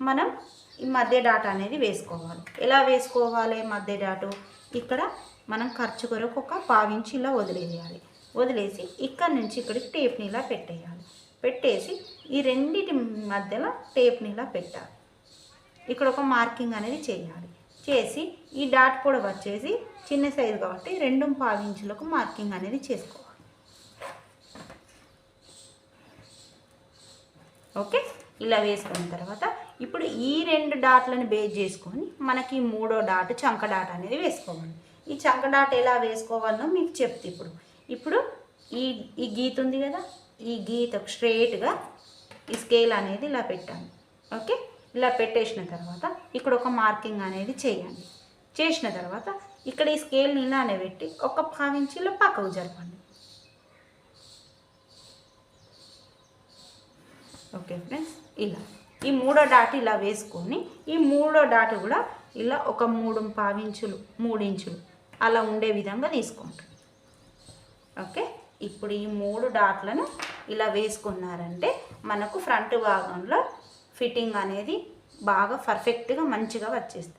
మనం ఈ మధ్య డాట్ అనేది వేసుకోవాలి. ఎలా వేసుకోవాలి మధ్య డాటు? ఇక్కడ మనం ఖర్చు కొరకు ఒక పావించి ఇలా వదిలేయాలి. వదిలేసి ఇక్కడ నుంచి ఇక్కడికి టేప్ని ఇలా పెట్టేయాలి. పెట్టేసి ఈ రెండింటి మధ్యలో టేప్ని ఇలా పెట్టాలి. ఇక్కడ ఒక మార్కింగ్ అనేది చేయాలి. చేసి ఈ డాట్ కూడా వచ్చేసి చిన్న సైజు కాబట్టి రెండు పావించులకు మార్కింగ్ అనేది చేసుకోవాలి. ఓకే? ఇలా వేసుకున్న తర్వాత ఇప్పుడు ఈ రెండు డాట్లను బేస్ చేసుకొని మనకి మూడో డాట్ చంక డాట్ అనేది వేసుకోవాలి. ఈ చంక డాట్ ఎలా వేసుకోవాలో మీకు చెప్తే ఇప్పుడు. ఇప్పుడు ఈ ఈ గీత ఉంది కదా? ఈ గీత స్ట్రేట్గా ఈ స్కేల్ అనేది ఇలా పెట్టాను. ఓకే? ఇలా పెట్టేసిన తర్వాత ఇక్కడ ఒక మార్కింగ్ అనేది చేయండి. చేసిన తర్వాత ఇక్కడ ఈ స్కేల్ని ఇలానే పెట్టి ఒక పావించిలో పక్కకు జరపండి. Okay friends? ఇలా. ఈ మూడో డాట్ ఇలా వేసుకొని ఈ మూడో డాట్ కూడా ఇలా ఒక మూడు పావించులు మూడించులు అలా ఉండే విధంగా తీసుకుంటాం ఓకే? ఇప్పుడు ఈ మూడు డాట్లను ఇలా వేసుకున్నారంటే మనకు ఫ్రంట్ భాగంలో ఫిట్టింగ్ అనేది బాగా పర్ఫెక్ట్గా మంచిగా వచ్చేస్తుంది.